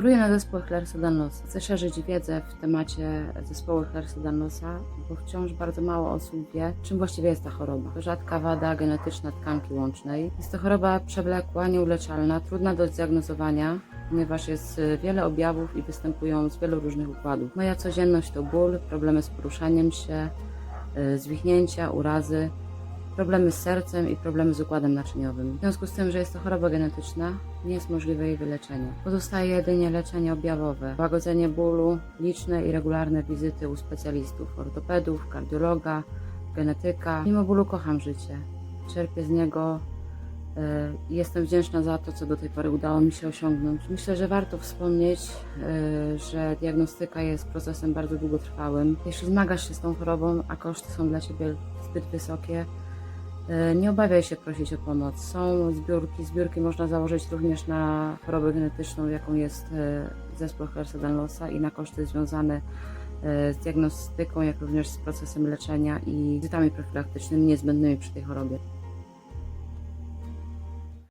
Choruję na zespół Ehlers-Danlosa. Chcę szerzyć wiedzę w temacie zespołu Ehlers-Danlosa, bo wciąż bardzo mało osób wie, czym właściwie jest ta choroba. To rzadka wada genetyczna tkanki łącznej. Jest to choroba przewlekła, nieuleczalna, trudna do zdiagnozowania, ponieważ jest y, wiele objawów i występują z wielu różnych układów. Moja codzienność to ból, problemy z poruszaniem się, y, zwichnięcia, urazy, problemy z sercem i problemy z układem naczyniowym. W związku z tym, że jest to choroba genetyczna, nie jest możliwe jej wyleczenie. Pozostaje jedynie leczenie objawowe, łagodzenie bólu, liczne i regularne wizyty u specjalistów, ortopedów, kardiologa, genetyka. Mimo bólu kocham życie. Czerpię z niego e, jestem wdzięczna za to, co do tej pory udało mi się osiągnąć. Myślę, że warto wspomnieć, e, że diagnostyka jest procesem bardzo długotrwałym. Jeśli zmagasz się z tą chorobą, a koszty są dla Ciebie zbyt wysokie, Nie obawiaj się prosić o pomoc. Są zbiórki. Zbiórki można założyć również na chorobę genetyczną, jaką jest e, zespół Ehlers-Danlosa i na koszty związane e, z diagnostyką, jak również z procesem leczenia i wizytami profilaktycznymi niezbędnymi przy tej chorobie.